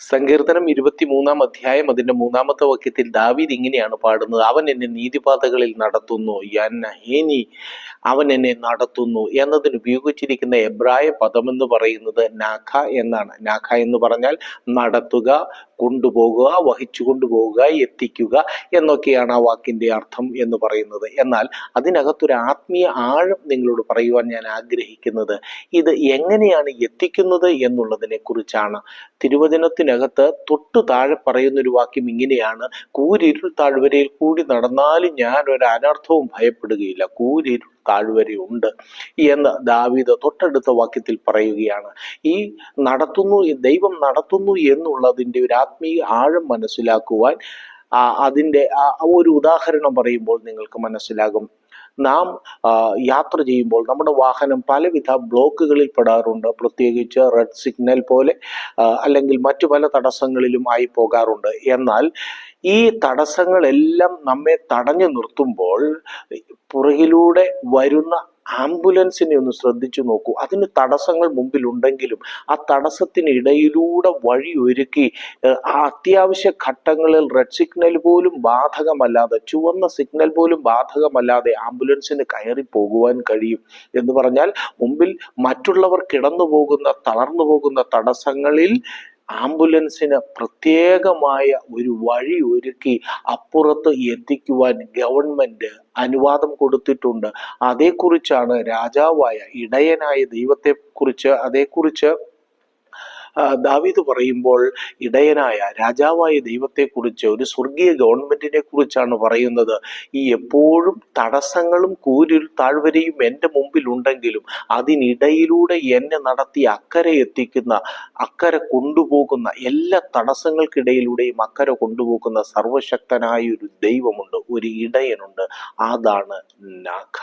സങ്കീർത്തനം ഇരുപത്തിമൂന്നാം അധ്യായം അതിന്റെ മൂന്നാമത്തെ വാക്യത്തിൽ ദാവീദ് ഇങ്ങനെയാണ് പാടുന്നത്. അവൻ എന്നെ നീതിപാതകളിൽ നടത്തുന്നു. യന്നഹേനി അവൻ എന്നെ നടത്തുന്നു എന്നതിന് ഉപയോഗിച്ചിരിക്കുന്ന എബ്രായ പദം എന്ന് പറയുന്നത് നാഖ എന്നാണ്. നാഖ എന്ന് പറഞ്ഞാൽ നടത്തുക കൊണ്ടുപോകുക വഹിച്ചു കൊണ്ടുപോകുക എത്തിക്കുക എന്നൊക്കെയാണ് ആ വാക്കിന്റെ അർത്ഥം എന്ന് പറയുന്നത്. എന്നാൽ അതിനകത്തൊരു ആത്മീയ ആഴം നിങ്ങളോട് പറയുവാൻ ഞാൻ ആഗ്രഹിക്കുന്നത്. ഇത് എങ്ങനെയാണ് എത്തിക്കുന്നത് എന്നുള്ളതിനെ കുറിച്ചാണ് തിരുവചനത്തിനകത്ത് തൊട്ടു താഴെ പറയുന്ന ഒരു വാക്യം ഇങ്ങനെയാണ്. കൂരിരുൾ താഴ്വരയിൽ കൂടി നടന്നാലും ഞാൻ ഒരു അനർത്ഥവും ഭയപ്പെടുകയില്ല. കൂരിരുൾ താഴ്വരയുണ്ട് എന്ന് ദാവീദ് തൊട്ടടുത്ത വാക്യത്തിൽ പറയുകയാണ്. ഈ നടത്തുന്നു ദൈവം നടത്തുന്നു എന്നുള്ളതിന്റെ ഒരു ആത്മീയ ആഴം മനസ്സിലാക്കുവാൻ അതിന്റെ ഒരു ഉദാഹരണം പറയുമ്പോൾ നിങ്ങൾക്ക് മനസ്സിലാകും. നാം യാത്ര ചെയ്യുമ്പോൾ നമ്മുടെ വാഹനം പലവിധ ബ്ലോക്കുകളിൽ പെടാറുണ്ട്. പ്രത്യേകിച്ച് റെഡ് സിഗ്നൽ പോലെ അല്ലെങ്കിൽ മറ്റു പല തടസ്സങ്ങളിലും ആയി പോകാറുണ്ട്. എന്നാൽ ഈ തടസ്സങ്ങളെല്ലാം നമ്മെ തടഞ്ഞു നിർത്തുമ്പോൾ പുറകിലൂടെ വരുന്ന ആംബുലൻസിനെ ഒന്ന് ശ്രദ്ധിച്ചു നോക്കൂ. അതിന് തടസ്സങ്ങൾ മുമ്പിലുണ്ടെങ്കിലും ആ തടസ്സത്തിനിടയിലൂടെ വഴി ഒരുക്കി ആ അത്യാവശ്യ ഘട്ടങ്ങളിൽ റെഡ് സിഗ്നൽ പോലും ബാധകമല്ലാതെ ചുവന്ന സിഗ്നൽ പോലും ബാധകമല്ലാതെ ആംബുലൻസിന് കയറി പോകുവാൻ കഴിയും എന്ന് പറഞ്ഞാൽ മുമ്പിൽ മറ്റുള്ളവർ കിടന്നു പോകുന്ന തളർന്നു പോകുന്ന തടസ്സങ്ങളിൽ ആംബുലൻസിന് പ്രത്യേകമായ ഒരു വഴി ഒരുക്കി അപ്പുറത്ത് എത്തിക്കുവാൻ ഗവൺമെന്റ് അനുവാദം കൊടുത്തിട്ടുണ്ട്. അതേക്കുറിച്ചാണ് രാജാവായ ഇടയനായ ദൈവത്തെ കുറിച്ച് അതേക്കുറിച്ച് ദാവീദ് പറയുമ്പോൾ ഇടയനായ രാജാവായ ദൈവത്തെക്കുറിച്ച് ഒരു സ്വർഗീയ ഗവൺമെന്റിനെ കുറിച്ചാണ് പറയുന്നത്. ഈ എപ്പോഴും തടസ്സങ്ങളും കൂരിൽ താഴ്വരയും എന്റെ മുമ്പിൽ ഉണ്ടെങ്കിലും അതിനിടയിലൂടെ എന്നെ നടത്തി അക്കരെ എത്തിക്കുന്ന അക്കരെ കൊണ്ടുപോകുന്ന എല്ലാ തടസ്സങ്ങൾക്കിടയിലൂടെയും അക്കരെ കൊണ്ടുപോകുന്ന സർവശക്തനായ ഒരു ദൈവമുണ്ട് ഒരു ഇടയനുണ്ട്. അതാണ് നാഖ